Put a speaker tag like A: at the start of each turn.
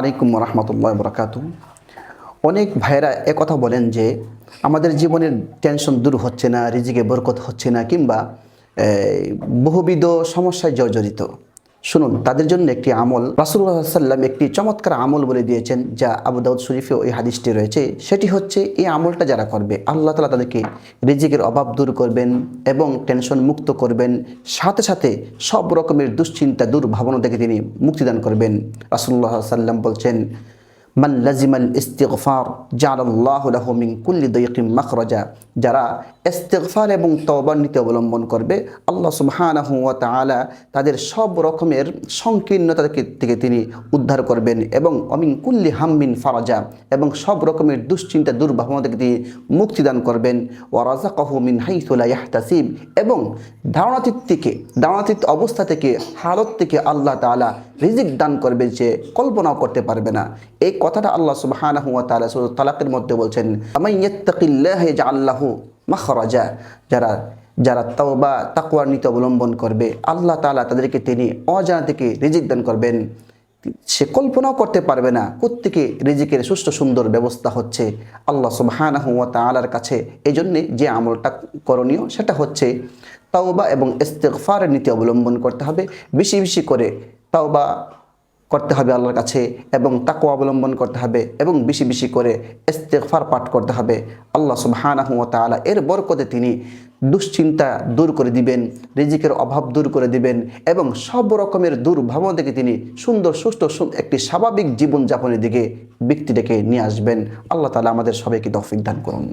A: আলাইকুম রহমতুল্লাহ বরকাত অনেক ভাইয়েরা একথা বলেন যে, আমাদের জীবনের টেনশন দূর হচ্ছে না রিজিকে বরকত হচ্ছে না, কিংবা বহুবিধ সমস্যায় জর্জরিত। শুনুন, তাদের জন্য একটি আমল। রাসুল্লাহ সাল্লাম একটি চমৎকার আমল বলে দিয়েছেন, যা আবু দাউদ শরীফে ওই হাদিসটি রয়েছে। সেটি হচ্ছে, এই আমলটা যারা করবে, আল্লাহ তালা তাদেরকে রিজিকের অভাব দূর করবেন এবং টেনশন মুক্ত করবেন। সাথে সাথে সব রকমের দুশ্চিন্তা ভাবনা থেকে তিনি মুক্তিদান করবেন। রাসুল্লাহ সাল্লাম বলছেন মান লাজিমাল ইস্তিগফার জালাল্লাহু লাহু মিন কুল্লি দাইকিম মাখরাজা। যারা ইস্তিগফার এবং তওবার অবলম্বন করবে, আল্লাহ সুবহানাহু ওয়া তাআলা তাদের সব রকমের সংকীর্ণতা থেকে- তিনি উদ্ধার করবেন এবং অমিন কুল্লি হাম্মিন ফারাজা এবং সব রকমের দুশ্চিন্তা, দুর্ভাবনা থেকে তিনি মুক্তিদান করবেন। ওয়া রাযাকাহু মিন হাইসু লা ইয়াহতাসিব এবং ধারণাতীত থেকে ধারণাতীত অবস্থা থেকে, হালত থেকে আল্লাহ তাআলা রিজিক দান করবে যে কল্পনাও করতে পারবে না। এই কথাটা আল্লাহ সুবহানাহু ওয়া তাআলা সূরা তালাকের মধ্যে বলছেন আমাই ইয়াত্তাকিল্লাহ ইয়াজআল লাহু মাখরাজা যারা যারা তাওবা, তাকওয়ার নীতি অবলম্বন করবে, আল্লাহ তাআলা তাদেরকে তিনি অজানা থেকে রিজিক দান করবেন। সে কল্পনাও করতে পারবে না কোত্থেকে রিজিকের সুষ্ঠু সুন্দর ব্যবস্থা হচ্ছে আল্লাহ সুবহানাহু ওয়া তাআলার কাছে। এই জন্যে যে আমলটা করণীয় সেটা হচ্ছে তাওবা এবং ইস্তেগফারের নীতি অবলম্বন করতে হবে। বেশি বেশি করে তাওবা করতে হবে আল্লাহর কাছে এবং তাকু অবলম্বন করতে হবে এবং বেশি বেশি করে ইস্তেগফার পাঠ করতে হবে। আল্লাহ সুবহানাহু তাআলা এর বরকতে তিনি দুশ্চিন্তা দূর করে দিবেন, রিজিকের অভাব দূর করে দিবেন এবং সব রকমের দুর্ভাবনা থেকে তিনি সুন্দর, সুস্থ একটি স্বাভাবিক জীবনযাপনের দিকে ব্যক্তিটাকে নিয়ে আসবেন। আল্লাহ তালা আমাদের সবাইকে তৌফিক দান করুন।